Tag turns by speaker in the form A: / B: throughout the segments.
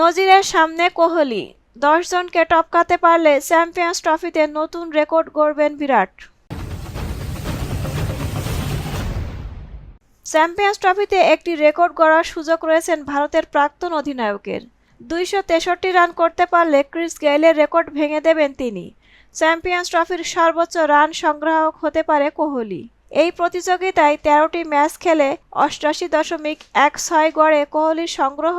A: নজিরের সামনে কোহলি, দশ জনকে টপকাতে পারলে চ্যাম্পিয়ন্স ট্রফিতে নতুন রেকর্ড গড়বেন বিরাট। চ্যাম্পিয়ন্স ট্রফিতে একটি রেকর্ড গড়ার সুযোগ রয়েছেন ভারতের প্রাক্তন অধিনায়কের। দুইশো তেষট্টি রান করতে পারলে ক্রিস গেইলের রেকর্ড ভেঙে দেবেন তিনি। চ্যাম্পিয়ন্স ট্রফির সর্বোচ্চ রান সংগ্রাহক হতে পারে কোহলি। এই প্রতিযোগিতায় তেরোটি ম্যাচ খেলে অষ্টাশি দশমিক এক ছয় গড়ে কোহলির সংগ্রহ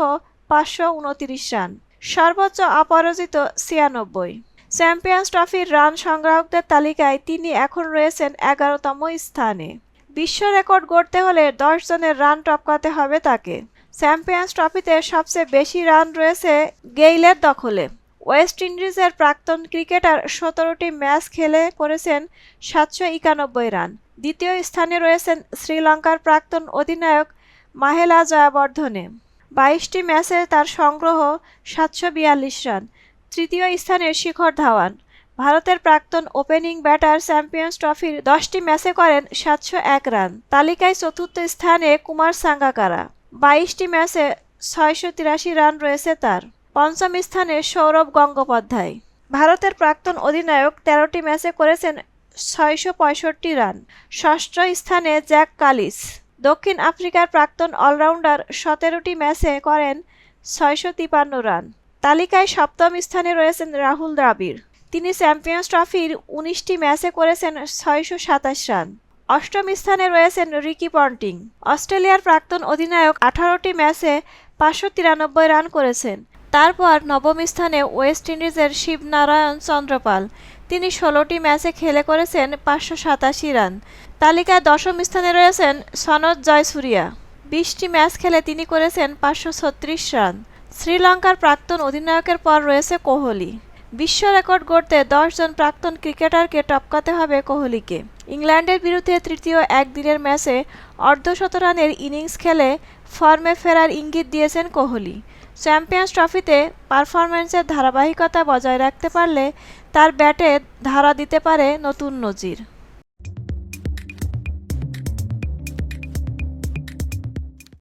A: পাঁচশো উনতিরিশ রান। সর্বোচ্চ অপরাজিত ছিয়ানব্বই। চ্যাম্পিয়ন্স ট্রফির রান সংগ্রাহকদের তালিকায় তিনি এখন রয়েছেন এগারোতম স্থানে। বিশ্ব রেকর্ড গড়তে হলে দশ জনের রান টপকাতে হবে তাকে। চ্যাম্পিয়ন্স ট্রফিতে সবচেয়ে বেশি রান রয়েছে গেইলের দখলে। ওয়েস্ট ইন্ডিজের প্রাক্তন ক্রিকেটার সতেরোটি ম্যাচ খেলে করেছেন সাতশো একানব্বই রান। দ্বিতীয় স্থানে রয়েছেন শ্রীলঙ্কার প্রাক্তন অধিনায়ক মাহেলা জয়াবর্ধনে। বাইশটি ম্যাচে তার সংগ্রহ সাতশো বিয়াল্লিশ রান। তৃতীয় স্থানে শিখর ধাওয়ান। ভারতের প্রাক্তন ওপেনিং ব্যাটার চ্যাম্পিয়ন্স ট্রফির দশটি ম্যাচে করেন সাতশো এক রান। তালিকায় চতুর্থ স্থানে কুমার সাঙ্গাকারা। বাইশটি ম্যাচে ছয়শো তিরাশি রান রয়েছে তার। পঞ্চম স্থানে সৌরভ গঙ্গোপাধ্যায়। ভারতের প্রাক্তন অধিনায়ক তেরোটি ম্যাচে করেছেন ছয়শো পঁয়ষট্টি রান। ষষ্ঠ স্থানে জ্যাক কালিস। দক্ষিণ আফ্রিকার প্রাক্তন অলরাউন্ডার সতেরোটি ম্যাচে করেন ছয়শো তিপান্ন রান। তালিকায় সপ্তম স্থানে রয়েছেন রাহুল দ্রাবিড়। তিনি চ্যাম্পিয়ন্স ট্রফির উনিশটি ম্যাচে করেছেন ছয়শো সাতাশ রান। অষ্টম স্থানে রয়েছেন রিকি পন্টিং। অস্ট্রেলিয়ার প্রাক্তন অধিনায়ক আঠারোটি ম্যাচে পাঁচশো তিরানব্বই রান করেছেন। তারপর নবম স্থানে ওয়েস্ট ইন্ডিজের শিবনারায়ণ চন্দ্রপাল তিনি ষোলোটি ম্যাচে খেলে করেছেন পাঁচশো সাতাশি রান। তালিকায় দশম স্থানে রয়েছেন সনদ জয়সুরিয়া। বিশটি ম্যাচ খেলে তিনি করেছেন পাঁচশো ছত্রিশ রান। শ্রীলঙ্কার প্রাক্তন অধিনায়কের পর রয়েছে কোহলি। বিশ্ব রেকর্ড গড়তে দশজন প্রাক্তন ক্রিকেটারকে টপকাতে হবে কোহলিকে। ইংল্যান্ডের বিরুদ্ধে তৃতীয় একদিনের ম্যাচে অর্ধশত রানের ইনিংস খেলে ফর্মে ফেরার ইঙ্গিত দিয়েছেন কোহলি। চ্যাম্পিয়ন্স ট্রফিতে পারফরম্যান্সের ধারাবাহিকতা বজায় রাখতে পারলে তার ব্যাটে ধারা দিতে পারে নতুন নজির।